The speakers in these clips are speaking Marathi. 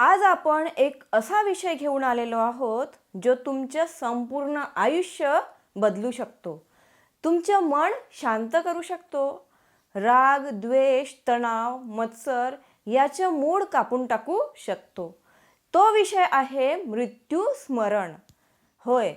आज आपण एक असा विषय घेऊन आलेलो आहोत जो तुमचं संपूर्ण आयुष्य बदलू शकतो. तुमचं मन शांत करू शकतो. राग द्वेष तणाव मत्सर याचं मूळ कापून टाकू शकतो. तो विषय आहे मृत्यू स्मरण. होय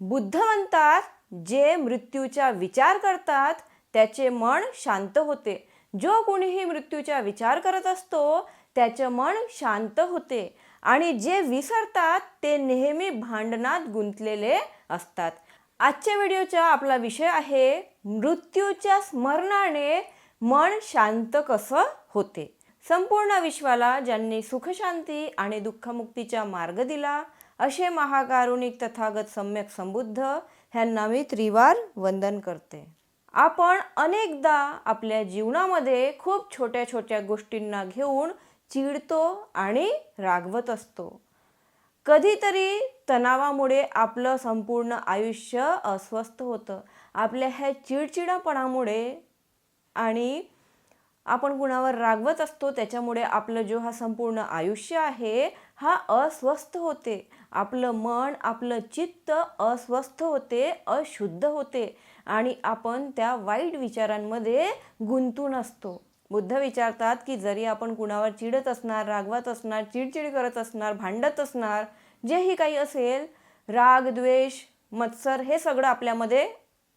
बुद्ध म्हणतात जे मृत्यूचा विचार करतात त्याचे मन शांत होते. जो कोणीही मृत्यूचा विचार करत असतो त्याचे मन शांत होते आणि जे विसरतात ते नेहमी भांडणात गुंतलेले असतात. आजच्या व्हिडिओचा आपला विषय आहे मृत्यूच्या स्मरणाने मन शांत कसं होते? संपूर्ण विश्वाला ज्यांनी सुखशांती आणि दुःखमुक्तीचा मार्ग दिला असे महाकारुणिक तथागत सम्यक संबुद्ध ह्यांना मी त्रिवार वंदन करते. आपण अनेकदा आपल्या जीवनामध्ये खूप छोट्या छोट्या गोष्टींना घेऊन चिडतो आणि रागवत असतो. कधीतरी तणावामुळे आपलं संपूर्ण आयुष्य अस्वस्थ होतं. आपल्या ह्या चिडचिडापणामुळे आणि आपण कुणावर रागवत असतो त्याच्यामुळे आपलं जो हा संपूर्ण आयुष्य आहे हा अस्वस्थ होते. आपलं मन आपलं चित्त अस्वस्थ होते अशुद्ध होते आणि आपण त्या वाईट विचारांमध्ये गुंतून असतो. बुद्ध विचारतात की जरी आपण कुणावर चिडत असणार रागवत असणार चिडचिड करत असणार भांडत असणार जेही काही असेल राग द्वेष मत्सर हे सगळं आपल्यामध्ये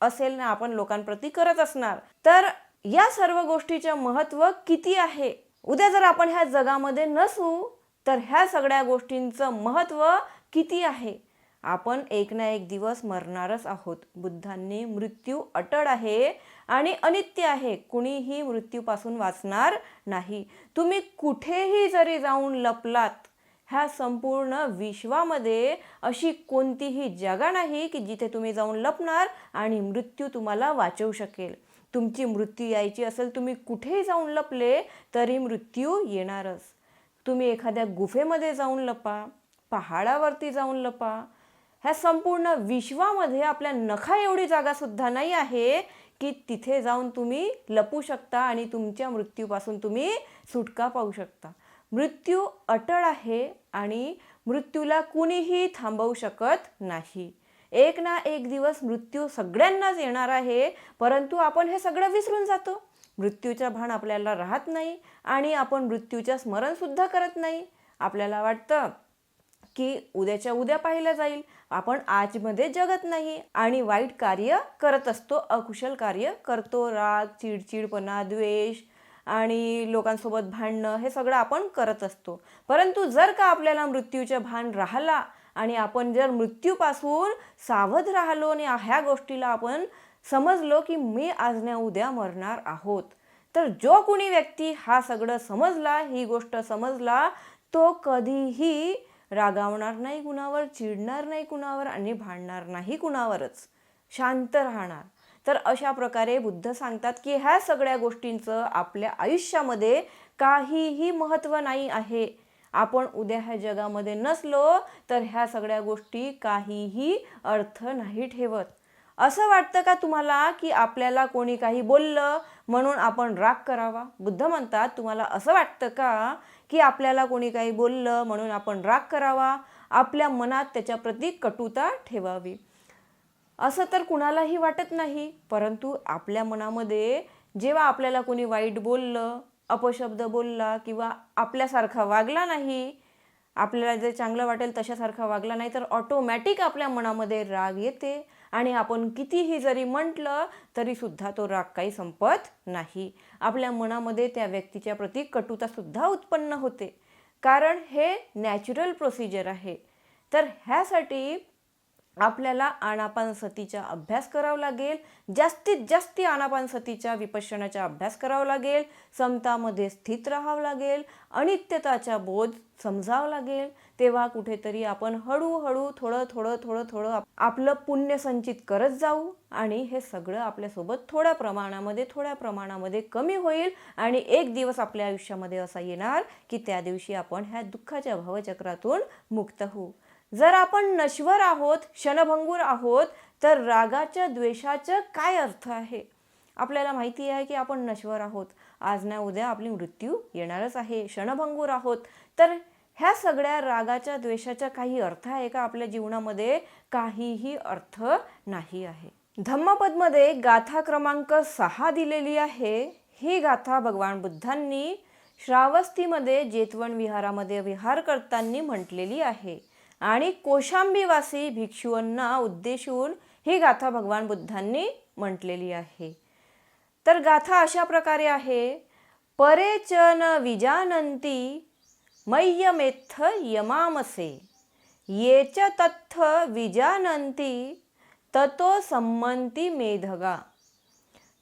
असेल ना आपण लोकांप्रती करत असणार. तर या सर्व गोष्टीचं महत्त्व किती आहे? उद्या जर आपण ह्या जगामध्ये नसू तर ह्या सगळ्या गोष्टींचं महत्त्व किती आहे? आपण एक ना एक दिवस मरणारच आहोत. बुद्धांनी मृत्यू अटळ आहे. आणि अनित्य आहे. कुणीही मृत्यूपासून वाचणार नाही. तुम्ही कुठेही जरी जाऊन लपलात ह्या संपूर्ण विश्वामध्ये अशी कोणतीही जागा नाही की जिथे तुम्ही जाऊन लपणार आणि मृत्यू तुम्हाला वाचवू शकेल. तुमची मृत्यू यायची असेल तुम्ही कुठेही जाऊन लपले तरी मृत्यू येणारच. तुम्ही एखाद्या गुफेमध्ये जाऊन लपा पहाडावरती जाऊन लपा. ह्या संपूर्ण विश्वामध्ये आपल्या नखा एवढी जागासुद्धा नाही आहे की तिथे जाऊन तुम्ही लपू शकता आणि तुमच्या मृत्यूपासून तुम्ही सुटका पाहू शकता. मृत्यू अटळ आहे आणि मृत्यूला कुणीही थांबवू शकत नाही. एक ना एक दिवस मृत्यू सगळ्यांनाच येणार आहे परंतु आपण हे सगळं विसरून जातो. मृत्यूचा भान आपल्याला राहत नाही आणि आपण मृत्यूचं स्मरणसुद्धा करत नाही. आपल्याला वाटतं की उद्याच्या उद्या पाहिलं जाईल. आपण आजमध्ये जगत नाही आणि वाईट कार्य करत असतो अकुशल कार्य करतो. राग चिडचिडपणा द्वेष आणि लोकांसोबत भांडणं हे सगळं आपण करत असतो. परंतु जर का आपल्याला मृत्यूचं भान राहिला आणि आपण जर मृत्यूपासून सावध राहिलो आणि ह्या गोष्टीला आपण समजलो की मी आज ना उद्या मरणार आहोत तर जो कोणी व्यक्ती हा सगळं समजला ही गोष्ट समजला तो कधीही रागावणार नाही कुणावर चिडणार नाही कुणावर आणि भांडणार नाही कुणावरच. शांत राहणार. तर अशा प्रकारे बुद्ध सांगतात की ह्या सगळ्या गोष्टींचं आपल्या आयुष्यामध्ये काहीही महत्त्व नाही आहे. आपण उद्या ह्या जगामध्ये नसलो तर ह्या सगळ्या गोष्टी काहीही अर्थ नाही ठेवत. असं वाटतं का तुम्हाला की आपल्याला कोणी काही बोललं म्हणून आपण राग करावा? बुद्ध म्हणतात तुम्हाला असं वाटतं का की आपल्याला कोणी काही बोललं म्हणून आपण राग करावा आपल्या मनात त्याच्याप्रती कटुता ठेवावी. असं तर कुणालाही वाटत नाही परंतु आपल्या मनामध्ये जेव्हा आपल्याला कोणी वाईट बोललं अपशब्द बोलला किंवा आपल्यासारखा वागला नाही आपल्याला जे चांगलं वाटेल तशासारखा वागला नाही तर ऑटोमॅटिक आपल्या मनामध्ये राग येते. आणि आपण कितीही जरी म्हटलं तरीसुद्धा तो राग काही संपत नाही. आपल्या मनामध्ये त्या व्यक्तीच्या प्रती कटुतासुद्धा उत्पन्न होते. कारण हे नॅचरल प्रोसिजर आहे. तर ह्यासाठी आपल्याला आनापानसतीचा अभ्यास करावा लागेल. जास्तीत जास्त आनापानसतीच्या विपश्यनाचा अभ्यास करावा लागेल. समतामध्ये स्थित राहावं लागेल. अनित्यताचा बोध समजावं लागेल. तेव्हा कुठेतरी आपण हळूहळू थोडं थोडं थोडं थोडं आपलं पुण्य संचित करत जाऊ. आणि हे सगळं आपल्यासोबत थोड्या प्रमाणामध्ये थोड्या प्रमाणामध्ये कमी होईल. आणि एक दिवस आपल्या आयुष्यामध्ये असा येणार की त्या दिवशी आपण ह्या दुःखाच्या भावचक्रातून मुक्त होऊ. जर आपण नश्वर आहोत क्षणभंगूर आहोत तर रागाच्या द्वेषाचं काय अर्थ आहे? आपल्याला माहिती आहे की आपण नश्वर आहोत. आज ना उद्या आपली मृत्यू येणारच आहे. क्षणभंगूर आहोत. तर ह्या सगळ्या रागाच्या द्वेषाच्या काही अर्थ आहे का आपल्या जीवनामध्ये? काहीही अर्थ नाही आहे. धम्मपदमध्ये गाथा क्रमांक सहा दिलेली आहे. ही गाथा भगवान बुद्धांनी श्रावस्तीमध्ये जेतवण विहारामध्ये विहार करताना म्हटलेली आहे. आणि कोशांबीवासी भिक्षूंना उद्देशून ही गाथा भगवान बुद्धांनी म्हटलेली आहे. तर गाथा अशा प्रकारे आहे. परेचन विजानंती मय्यमेत्थ यमामसे. ये च तत्थ विजानंती ततो संमंती मेधगा.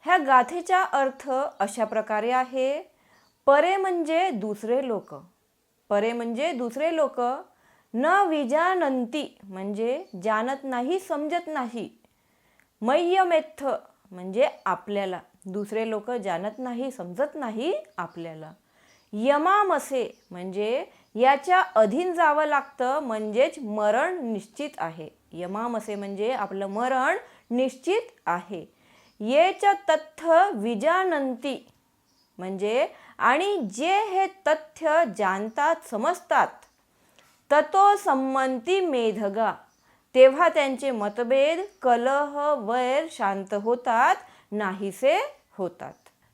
ह्या गाथेचा अर्थ अशा प्रकारे आहे. परे म्हणजे दुसरे लोक. परे म्हणजे दुसरे लोक. न विजानंती म्हणजे जानत नाही समजत नाही. मय्यमेथ म्हणजे आपल्याला. दुसरे लोक जानत नाही समजत नाही आपल्याला. यमामसे म्हणजे याच्या अधीन जावं लागतं म्हणजेच मरण निश्चित आहे. यमामसे म्हणजे आपलं मरण निश्चित आहे. येच्या तथ्य विजानंती म्हणजे आणि जे हे तथ्य जाणतात समजतात ततो संमती मेधगा. तेव्हा त्यांचे मतभेद कलह वैर शांत होतात नाहीसे होतात.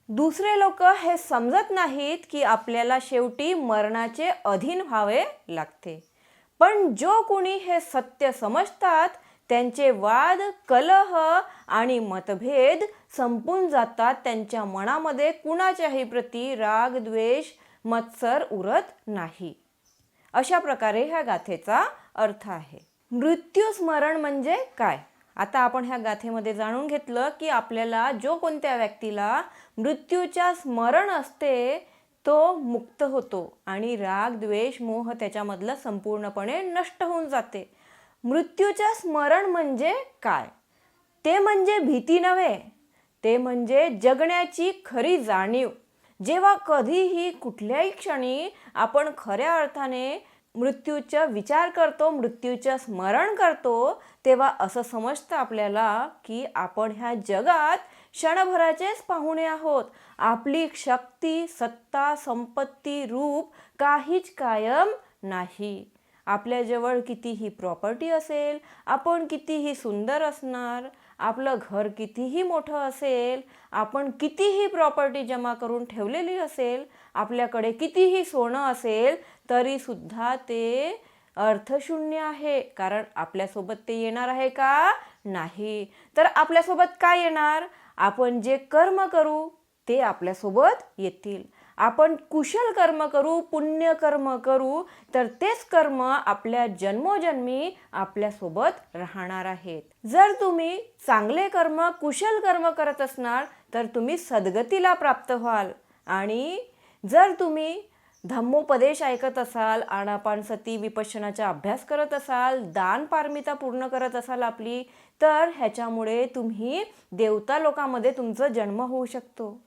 दुसरे लोक हे समजत नाहीत की आपल्याला शेवटी मरणाचे अधीन व्हावे लागते. पण जो कोणी हे सत्य समजतात त्यांचे वाद कलह आणि मतभेद संपून जातात त्यांच्या मनामध्ये कुणाच्याही प्रती राग द्वेष मत्सर उरत नाही. अशा प्रकारे ह्या गाथेचा अर्थ आहे. मृत्यू स्मरण म्हणजे काय? आता आपण ह्या गाथेमध्ये जाणून घेतलं की आपल्याला जो कोणत्या व्यक्तीला मृत्यूच्या स्मरण असते तो मुक्त होतो आणि राग द्वेष मोह त्याच्यामधलं संपूर्णपणे नष्ट होऊन जाते. मृत्यूच्या स्मरण म्हणजे काय? ते म्हणजे भीती नव्हे ते म्हणजे जगण्याची खरी जाणीव. जेव्हा कधीही कुठल्याही क्षणी आपण खऱ्या अर्थाने मृत्यूचा विचार करतो मृत्यूचं स्मरण करतो तेव्हा असं समजतं आपल्याला की आपण ह्या जगात क्षणभराचेच पाहुणे आहोत. आपली शक्ती सत्ता संपत्ती रूप काहीच कायम नाही. आपल्याजवळ कितीही प्रॉपर्टी असेल आपण कितीही सुंदर असणार आपलं घर कितीही मोठं असेल आपण कितीही प्रॉपर्टी जमा करून ठेवलेली असेल आपल्याकडे कितीही सोनं असेल तरीसुद्धा ते अर्थशून्य आहे. कारण आपल्यासोबत ते येणार आहे का? नाही. तर आपल्यासोबत काय येणार? आपण जे कर्म करू ते आपल्यासोबत येतील. आपण कुशल कर्म करू पुण्य कर्म करू तर तेच कर्म आपल्या जन्मोजन्मी आपल्यासोबत राहणार आहेत. जर तुम्ही चांगले कर्म कुशल कर्म करत असणार तर तुम्ही सद्गतीला प्राप्त व्हाल. आणि जर तुम्ही धम्मोपदेश ऐकत असाल आणापान सती विपशनाचा अभ्यास करत असाल दान पारमिता पूर्ण करत असाल आपली तर ह्याच्यामुळे तुम्ही देवता लोकांमध्ये तुमचा जन्म होऊ शकतो.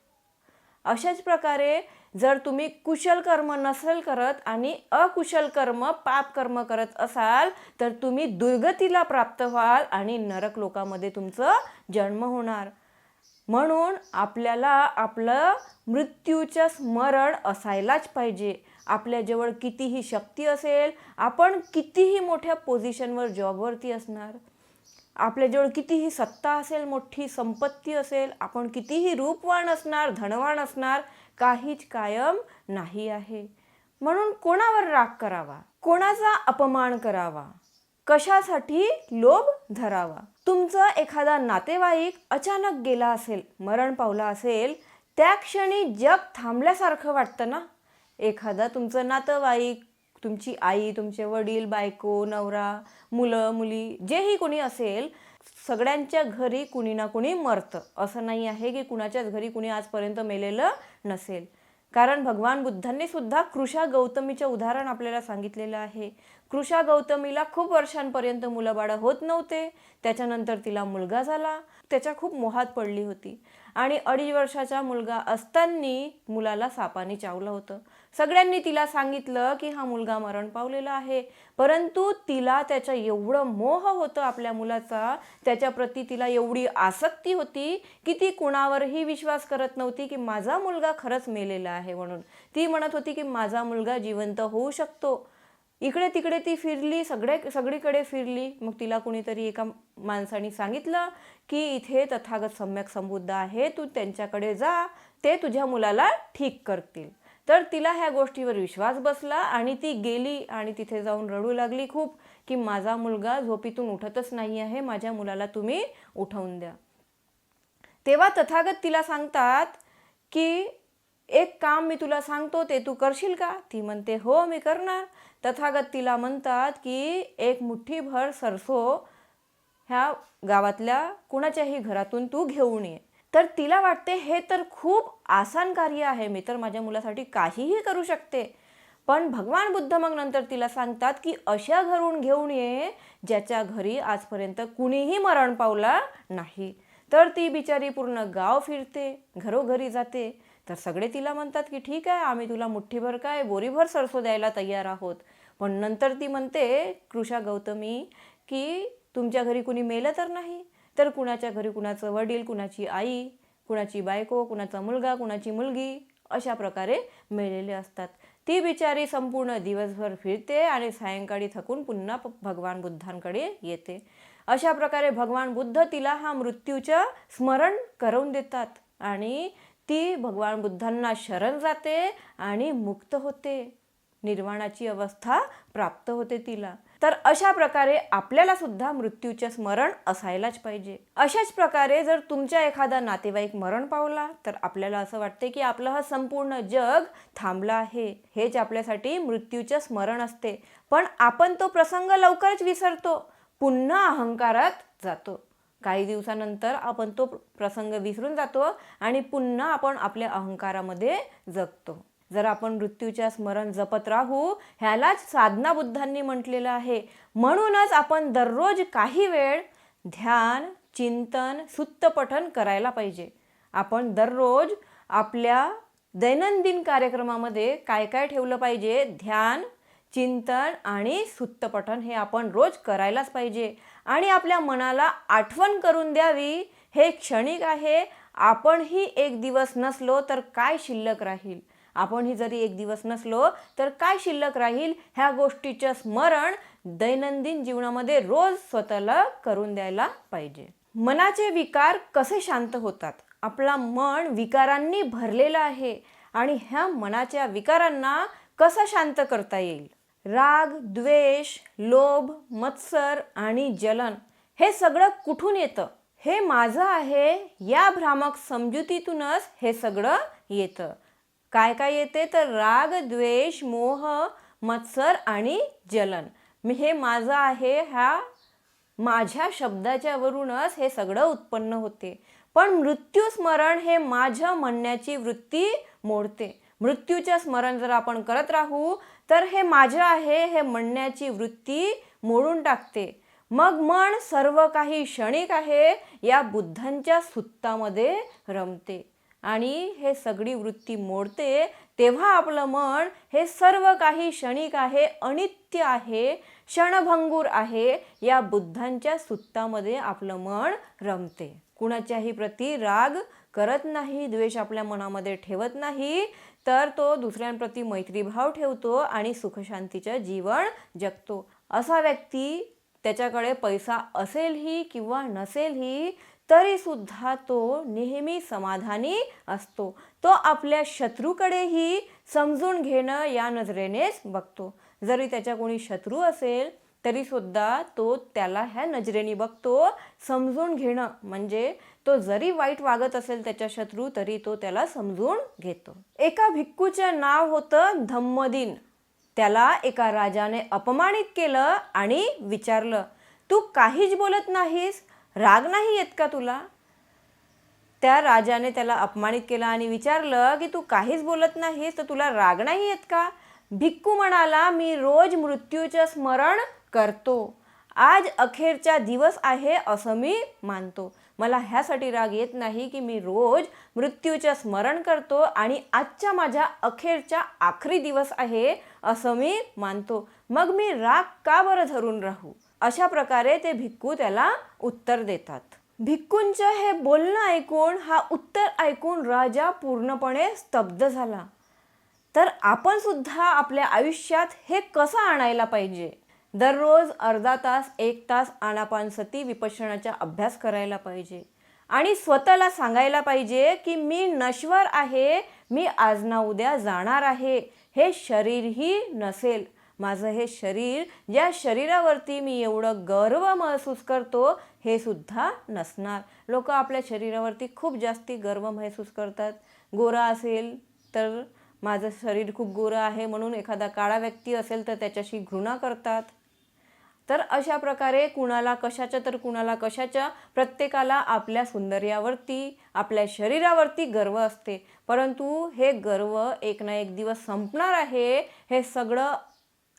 अशाच प्रकारे जर तुम्ही कुशल कर्म नसेल करत आणि अकुशल कर्म पाप कर्म करत असाल तर तुम्ही दुर्गतीला प्राप्त व्हाल आणि नरक लोकामध्ये तुमचं जन्म होणार. म्हणून आपल्याला आपलं मृत्यूचं स्मरण असायलाच पाहिजे. आपल्याजवळ कितीही शक्ती असेल आपण कितीही मोठ्या पोझिशनवर जॉबवरती असणार. आपल्याजवळ कितीही सत्ता असेल मोठी संपत्ती असेल आपण कितीही रूपवान असणार धनवान असणार काहीच कायम नाही आहे. म्हणून कोणावर राग करावा? कोणाचा अपमान करावा? कशासाठी लोभ धरावा? तुमचा एखादा नातेवाईक अचानक गेला असेल मरण पावला असेल त्या क्षणी जग थांबल्यासारखं वाटतं ना? एखादा तुमचं नातेवाईक तुमची आई तुमचे वडील बायको नवरा मुलं मुली जेही कोणी असेल सगळ्यांच्या घरी कुणी ना कुणी मरतं. असं नाही आहे की कुणाच्याच घरी कुणी आजपर्यंत मेलेलं नसेल. कारण भगवान बुद्धांनी सुद्धा कृषा गौतमीचं उदाहरण आपल्याला सांगितलेलं आहे. कृषा गौतमीला खूप वर्षांपर्यंत मुलंबाळं होत नव्हते. त्याच्यानंतर तिला मुलगा झाला. त्याच्या खूप मोहात पडली होती. आणि अडीच वर्षाचा मुलगा असताना मुलाला सापाने चावलं होतं. सगळ्यांनी तिला सांगितलं की हा मुलगा मरण पावलेला आहे. परंतु तिला त्याच्या एवढं मोह होतं आपल्या मुलाचा त्याच्याप्रती तिला एवढी आसक्ती होती की ती कुणावरही विश्वास करत नव्हती की माझा मुलगा खरंच मेलेला आहे म्हणून. ती म्हणत होती की माझा मुलगा जिवंत होऊ शकतो. इकडे तिकडे ती फिरली सगळे सगळीकडे फिरली. मग तिला कुणीतरी एका माणसाने सांगितलं की इथे तथागत सम्यक संबुद्ध आहे तू त्यांच्याकडे जा ते तुझ्या मुलाला ठीक करतील. तर तिला ह्या गोष्टीवर विश्वास बसला आणि ती गेली आणि तिथे जाऊन रडू लागली खूप की माझा मुलगा झोपीतून उठतच नाही आहे माझ्या मुलाला तुम्ही उठवून द्या. तेव्हा तथागत तिला सांगतात की एक काम मी तुला सांगतो ते तू करशील का? ती म्हणते हो मी करणार. तथागत तिला म्हणतात की एक मुठ्ठीभर सरसो ह्या गावातल्या कुणाच्याही घरातून तू घेऊन ये. तर तिला वाटते हे तर खूप आसान कार्य आहे मी तर माझ्या मुलासाठी काहीही करू शकते. पण भगवान बुद्ध मग नंतर तिला सांगतात की अशा घरून घेऊन ये ज्याच्या घरी आजपर्यंत कुणीही मरण पावला नाही. तर ती बिचारी पूर्ण गाव फिरते घरोघरी जाते. तर सगळे तिला म्हणतात की ठीक आहे आम्ही तुला मुठ्ठीभर काय बोरीभर सरसो द्यायला तयार आहोत. पण नंतर ती म्हणते कृषा गौतमी की तुमच्या घरी कुणी मेलं तर नाही? तर कुणाच्या घरी कुणाचं वडील कुणाची आई कुणाची बायको कुणाचा मुलगा कुणाची मुलगी अशा प्रकारे मेलेले असतात. ती बिचारी संपूर्ण दिवसभर फिरते आणि सायंकाळी थकून पुन्हा भगवान बुद्धांकडे येते. अशा प्रकारे भगवान बुद्ध तिला हा मृत्यूचं स्मरण करून देतात आणि ती भगवान बुद्धांना शरण जाते आणि मुक्त होते. निर्वाणाची अवस्था प्राप्त होते तिला. तर अशा प्रकारे आपल्याला सुद्धा मृत्यूचे स्मरण असायलाच पाहिजे. अशाच प्रकारे जर तुमच्या एखादा नातेवाईक मरण पावला तर आपल्याला असं वाटते की आपलं हा संपूर्ण जग थांबलं आहे. हेच आपल्यासाठी मृत्यूचे स्मरण असते. पण आपण तो प्रसंग लवकरच विसरतो. पुन्हा अहंकारात जातो. काही दिवसानंतर आपण तो प्रसंग विसरून जातो आणि पुन्हा आपण आपल्या अहंकारामध्ये जगतो. जर आपण मृत्यूच्या स्मरण जपत राहू ह्यालाच साधना बुद्धांनी म्हटलेलं आहे. म्हणूनच आपण दररोज काही वेळ ध्यान चिंतन सुत्तपठन करायला पाहिजे. आपण दररोज आपल्या दैनंदिन कार्यक्रमामध्ये काय काय ठेवलं पाहिजे? ध्यान चिंतन आणि सुत्तपठन हे आपण रोज करायलाच पाहिजे. आणि आपल्या मनाला आठवण करून द्यावी. हे क्षणिक आहे. आपणही एक दिवस नसलो तर काय शिल्लक राहील? आपणही जरी एक दिवस नसलो तर काय शिल्लक राहील? ह्या गोष्टीचं स्मरण दैनंदिन जीवनामध्ये रोज स्वतःला करून द्यायला पाहिजे. मनाचे विकार कसे शांत होतात? आपला मन विकारांनी भरलेलं आहे आणि ह्या मनाच्या विकारांना कसं शांत करता येईल? राग द्वेष लोभ मत्सर आणि जलन हे सगळं कुठून येतं? हे माझं आहे या भ्रामक समजुतीतूनच हे सगळं येतं. काय काय येते? तर राग द्वेष मोह मत्सर आणि जलन. मी हे माझं आहे ह्या माझ्या शब्दाच्या वरूनच हे सगळं उत्पन्न होते. पण मृत्यू स्मरण हे माझ्या म्हणण्याची वृत्ती मोडते. मृत्यूचं स्मरण जर आपण करत राहू तर हे माझं आहे हे म्हणण्याची वृत्ती मोडून टाकते. मग मन सर्व काही क्षणिक आहे या बुद्धांच्या सुत्तामध्ये रमते. आणि हे सगळी वृत्ती मोडते तेव्हा आपलं मन हे सर्व काही क्षणिक आहे अनित्य आहे क्षणभंगूर आहे या बुद्धांच्या सुत्तामध्ये आपलं मन रमते. कुणाच्याही प्रती राग करत नाही द्वेष आपल्या मनामध्ये ठेवत नाही तर तो दुसऱ्यांप्रती मैत्रीभाव ठेवतो आणि सुखशांतीचं जीवन जगतो. असा व्यक्ती त्याच्याकडे पैसा असेलही किंवा नसेलही तरीसुद्धा तो नेहमी समाधानी असतो. तो आपल्या शत्रूकडेही समजून घेणं या नजरेनेच बघतो. जरी त्याच्या कोणी शत्रू असेल तरीसुद्धा तो त्याला ह्या नजरेने बघतो समजून घेणं. म्हणजे तो जरी वाईट वागत असेल त्याच्या शत्रू तरी तो त्याला समजून घेतो. एका भिक्खूचं नाव होतं धम्मदिन. त्याला एका राजाने अपमानित केलं आणि विचारलं तू काहीच बोलत नाहीस? राग नाही येत का तुला? त्या राजाने त्याला अपमानित केलं आणि विचारलं की तू काहीच बोलत नाहीस तर तुला राग नाही येत का? भिक्खू म्हणाला मी रोज मृत्यूचं स्मरण करतो. आज अखेरचा दिवस आहे असं मी मानतो. मला ह्यासाठी राग येत नाही की मी रोज मृत्यूचं स्मरण करतो आणि आजच्या माझ्या अखेरचा आखरी दिवस आहे असं मी मानतो. मग मी राग का बरं धरून राहू? अशा प्रकारे ते भिक्खू त्याला उत्तर देतात. भिक्खूंचं हे बोलणं ऐकून हा उत्तर ऐकून राजा पूर्णपणे स्तब्ध झाला. तर आपण सुद्धा आपल्या आयुष्यात हे कसं आणायला पाहिजे? दररोज अर्धा तास एक तास आनापानसती विपश्यनाचा अभ्यास करायला पाहिजे. आणि स्वतःला सांगायला पाहिजे की मी नश्वर आहे मी आज ना उद्या जाणार आहे हे शरीरही नसेल. माझं हे शरीर ज्या शरीरावरती मी एवढं गर्व महसूस करतो हे सुद्धा नसणार. लोक आपल्या शरीरावरती खूप जास्ती गर्व महसूस करतात. गोरा असेल तर माझं शरीर खूप गोरं आहे म्हणून एखादा काळा व्यक्ती असेल तर त्याच्याशी घृणा करतात. तर अशा प्रकारे कुणाला कशाच्या तर कुणाला कशाच्या प्रत्येकाला आपल्या सौंदर्यावरती आपल्या शरीरावरती गर्व असते. परंतु हे गर्व एक ना एक दिवस संपणार आहे हे सगळं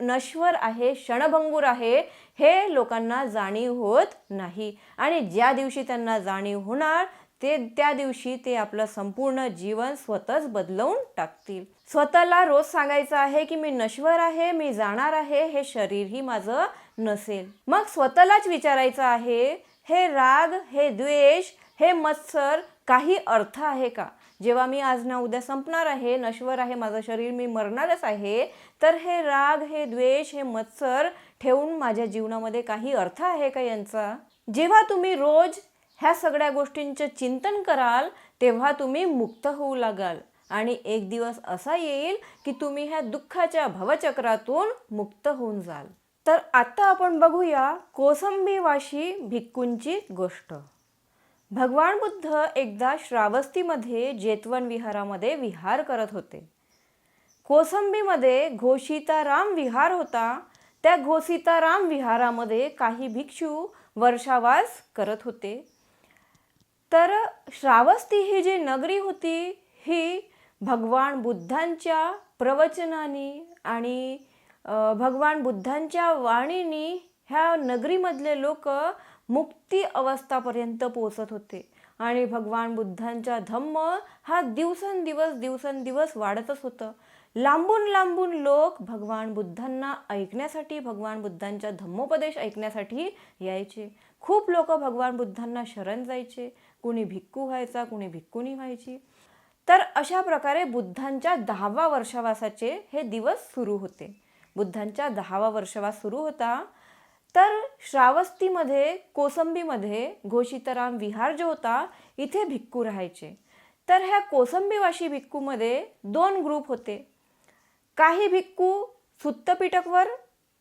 नश्वर आहे क्षणभंगूर आहे हे लोकांना जाणीव होत नाही. आणि ज्या दिवशी त्यांना जाणीव होणार ते त्या दिवशी ते आपलं संपूर्ण जीवन स्वतःच बदलवून टाकतील. स्वतःला रोज सांगायचं आहे की मी नश्वर आहे मी जाणार आहे हे शरीरही माझं नसेल. मग स्वतःलाच विचारायचं आहे हे राग हे द्वेष हे मत्सर काही अर्थ आहे का? जेव्हा मी आज ना उद्या संपणार आहे नश्वर आहे माझं शरीर मी मरणारच आहे तर हे राग हे द्वेष हे मत्सर ठेवून माझ्या जीवनामध्ये काही अर्थ आहे का यांचा? जेव्हा तुम्ही रोज ह्या सगळ्या गोष्टींचं चिंतन कराल तेव्हा तुम्ही मुक्त होऊ लागाल. आणि एक दिवस असा येईल की तुम्ही ह्या दुःखाच्या भवचक्रातून मुक्त होऊन जाल. तर आता आपण बघूया कोसंबीवाशी भिक्कूंची गोष्ट. भगवान बुद्ध एकदा श्रावस्तीमध्ये जेतवन विहारामध्ये विहार करत होते. कोसंबीमध्ये घोषिताराम विहार होता. त्या घोषिताराम विहारामध्ये काही भिक्षू वर्षावास करत होते. तर श्रावस्ती ही जी नगरी होती ही भगवान बुद्धांच्या प्रवचनानी आणि भगवान बुद्धांच्या वाणीनी ह्या नगरीमधले लोक मुक्ती अवस्थापर्यंत पोचत होते. आणि भगवान बुद्धांचा धम्म हा दिवसेंदिवस दिवसेंदिवस वाढतच होतं. लांबून लांबून लोक भगवान बुद्धांना ऐकण्यासाठी भगवान बुद्धांचा धम्मोपदेश ऐकण्यासाठी यायचे. खूप लोक भगवान बुद्धांना शरण जायचे. कुणी भिक्खू व्हायचा कुणी भिक्खुनी व्हायची. तर अशा प्रकारे बुद्धांच्या दहावा वर्षवासाचे हे दिवस सुरू होते. बुद्धांच्या दहावा वर्षवास सुरू होता. तर श्रावस्तीमध्ये कोसंबीमध्ये घोषितराम विहार जो होता इथे भिक्खू राहायचे. तर ह्या कोसंबीवाशी भिक्खूमध्ये दोन ग्रुप होते. काही भिक्खू सुत्तपिटकवर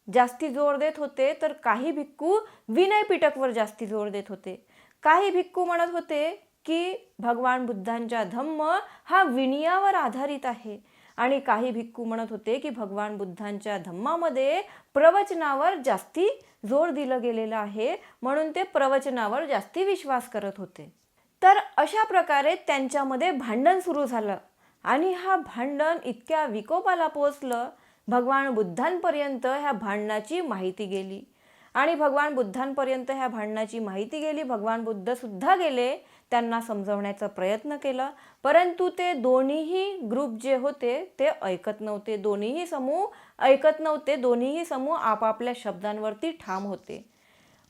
जास्ती जोर देत होते तर काही भिक्खू विनय पिटकवर जास्ती जोर देत होते. काही भिक्खू म्हणत होते की भगवान बुद्धांचा धम्म हा विनयावर आधारित आहे. आणि काही भिक्खू म्हणत होते की भगवान बुद्धांच्या धम्मामध्ये प्रवचनावर जास्ती जोर दिलं गेलेलं आहे म्हणून ते प्रवचनावर जास्ती विश्वास करत होते. तर अशा प्रकारे त्यांच्यामध्ये भांडण सुरू झालं आणि हा भांडण इतक्या विकोपाला पोचलं भगवान बुद्धांपर्यंत ह्या भांडणाची माहिती गेली. आणि भगवान बुद्धांपर्यंत ह्या भांडणाची माहिती गेली भगवान बुद्ध सुद्धा गेले त्यांना समजवण्याचा प्रयत्न केला. परंतु ते दोन्हीही ग्रुप जे होते ते ऐकत नव्हते. दोन्हीही समूह ऐकत नव्हते. दोन्हीही समूह आपापल्या शब्दांवरती ठाम होते.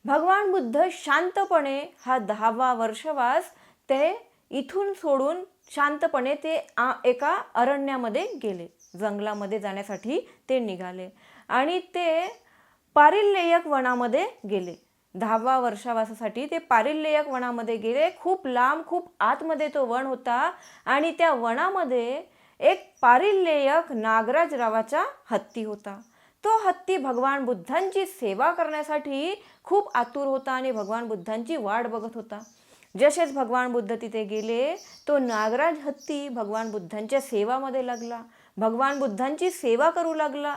भगवान बुद्ध शांतपणे हा दहावा वर्षवास ते इथून सोडून शांतपणे ते आ एका अरण्यामध्ये गेले. जंगलामध्ये जाण्यासाठी ते निघाले आणि ते पारिल्लेयक वनामध्ये गेले. दहावा वर्षावासासाठी ते पारिल्लेयक वनामध्ये गेले. खूप लांब खूप आतमध्ये तो वन होता आणि त्या वनामध्ये एक पारिल्लेयक नागराज रावाचा हत्ती होता. तो हत्ती भगवान बुद्धांची सेवा करण्यासाठी खूप आतुर होता आणि भगवान बुद्धांची वाट बघत होता. जसेच भगवान बुद्ध तिथे गेले तो नागराज हत्ती भगवान बुद्धांच्या सेवामध्ये लागला. भगवान बुद्धांची सेवा करू लागला.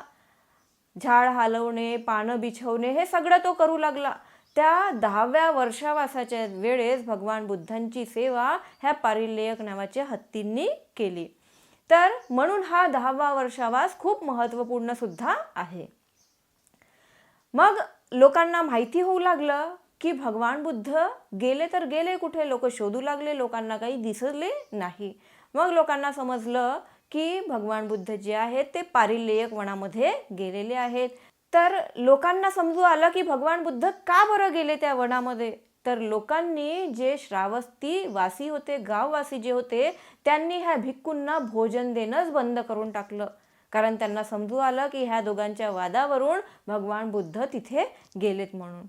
झाड हलवणे पानं बिछवणे हे सगळं तो करू लागला. त्या दहाव्या वर्षावासाच्या वेळेस भगवान बुद्धांची सेवा ह्या पारिल्लेयक नावाच्या हत्तींनी केली. तर म्हणून हा दहावा वर्षावास खूप महत्त्वपूर्ण सुद्धा आहे. मग लोकांना माहिती होऊ लागलं की भगवान बुद्ध गेले तर गेले कुठे? लोक शोधू लागले लोकांना काही दिसले नाही. मग लोकांना समजलं की भगवान बुद्ध जे आहेत ते पारिल्लेयक वनामध्ये गेलेले आहेत. तर लोकांना समजू आलं की भगवान बुद्ध का बरं गेले त्या वनामध्ये? तर लोकांनी जे श्रावस्ती वासी होते गाववासी जे होते त्यांनी ह्या भिक्कूंना भोजन देणंच बंद करून टाकलं. कारण त्यांना समजू आलं की ह्या दोघांच्या वादावरून भगवान बुद्ध तिथे गेलेत म्हणून.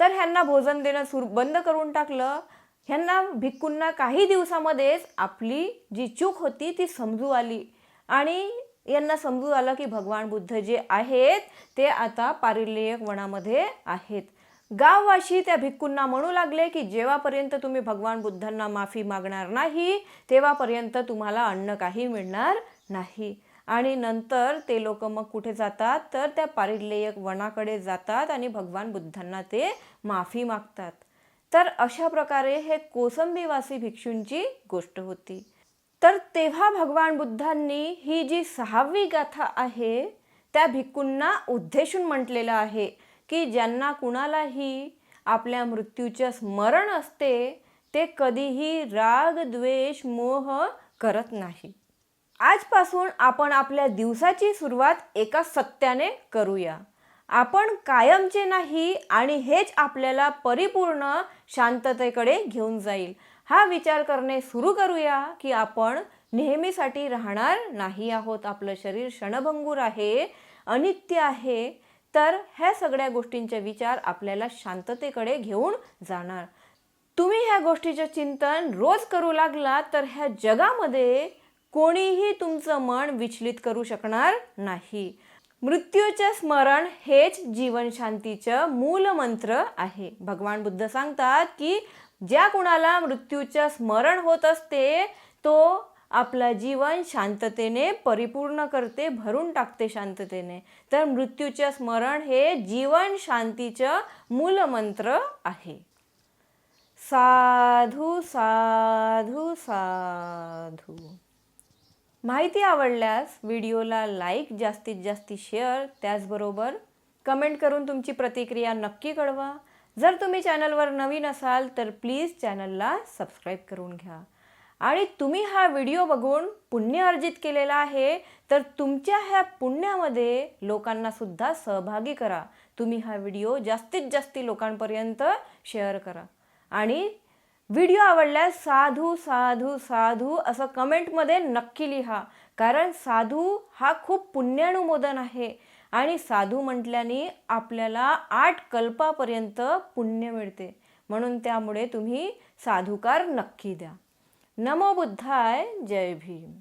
तर ह्यांना भोजन देणं सुरू बंद करून टाकलं. ह्यांना भिक्कूंना काही दिवसामध्येच आपली जी चूक होती ती समजू आली. आणि यांना समजू आलं की भगवान बुद्ध जे आहेत ते आता पारिलेयक वनामध्ये आहेत. गाववाशी त्या भिक्कूंना म्हणू लागले की जेव्हापर्यंत तुम्ही भगवान बुद्धांना माफी मागणार नाही तेव्हापर्यंत तुम्हाला अन्न काही मिळणार नाही. आणि नंतर ते लोक मग कुठे जातात? तर त्या पारिलेयक वनाकडे जातात आणि भगवान बुद्धांना ते माफी मागतात. तर अशा प्रकारे हे कोसंबीवासी भिक्षूंची गोष्ट होती. तर तेव्हा भगवान बुद्धांनी ही जी सहावी गाथा आहे त्या भिक्कूंना उद्देशून म्हटलेलं आहे की ज्यांना कुणालाही आपल्या मृत्यूचे स्मरण असते ते कधीही राग द्वेष मोह करत नाही. आजपासून आपण आपल्या दिवसाची सुरुवात एका सत्याने करूया. आपण कायमचे नाही आणि हेच आपल्याला परिपूर्ण शांततेकडे घेऊन जाईल. हा विचार करणे सुरू करूया की आपण नेहमीसाठी राहणार नाही आहोत. आपलं शरीर क्षणभंगूर आहे अनित्य आहे तर ह्या सगळ्या गोष्टींचे विचार आपल्याला शांततेकडे घेऊन जाणार. तुम्ही ह्या गोष्टीचं चिंतन रोज करू लागला तर ह्या जगामध्ये कोणीही तुमचं मन विचलित करू शकणार नाही. मृत्यूचे स्मरण हेच जीवनशांतीचं मूल मंत्र आहे. भगवान बुद्ध सांगतात की ज्या कुणाला मृत्यूचं स्मरण होत असते तो आपलं जीवन शांततेने परिपूर्ण करते भरून टाकते शांततेने. तर मृत्यूचे स्मरण हे जीवन शांतीचं मूलमंत्र आहे. साधू साधू साधू. माहिती आवडल्यास व्हिडिओला लाईक जास्तीत जास्त शेअर त्याचबरोबर कमेंट करून तुमची प्रतिक्रिया नक्की कळवा. जर तुम्ही चॅनलवर नवीन असाल तर प्लीज चॅनलला सबस्क्राईब करून घ्या. आणि तुम्ही हा व्हिडिओ बघून पुण्य अर्जित केलेला आहे तर तुमच्या ह्या पुण्यामध्ये लोकांना सुद्धा सहभागी करा. तुम्ही हा व्हिडिओ जास्तीत जास्त लोकांपर्यंत शेअर करा. आणि व्हिडिओ आवडल्यास साधू साधू साधू असं कमेंटमध्ये नक्की लिहा. कारण साधू हा खूप पुण्यानुमोदन आहे. आणि साधू म्हटल्याने आपल्याला आठ कल्पापर्यंत पुण्य मिळते. म्हणून त्यामुळे तुम्ही साधुकार नक्की द्या. नमो बुद्धाय जय भीम.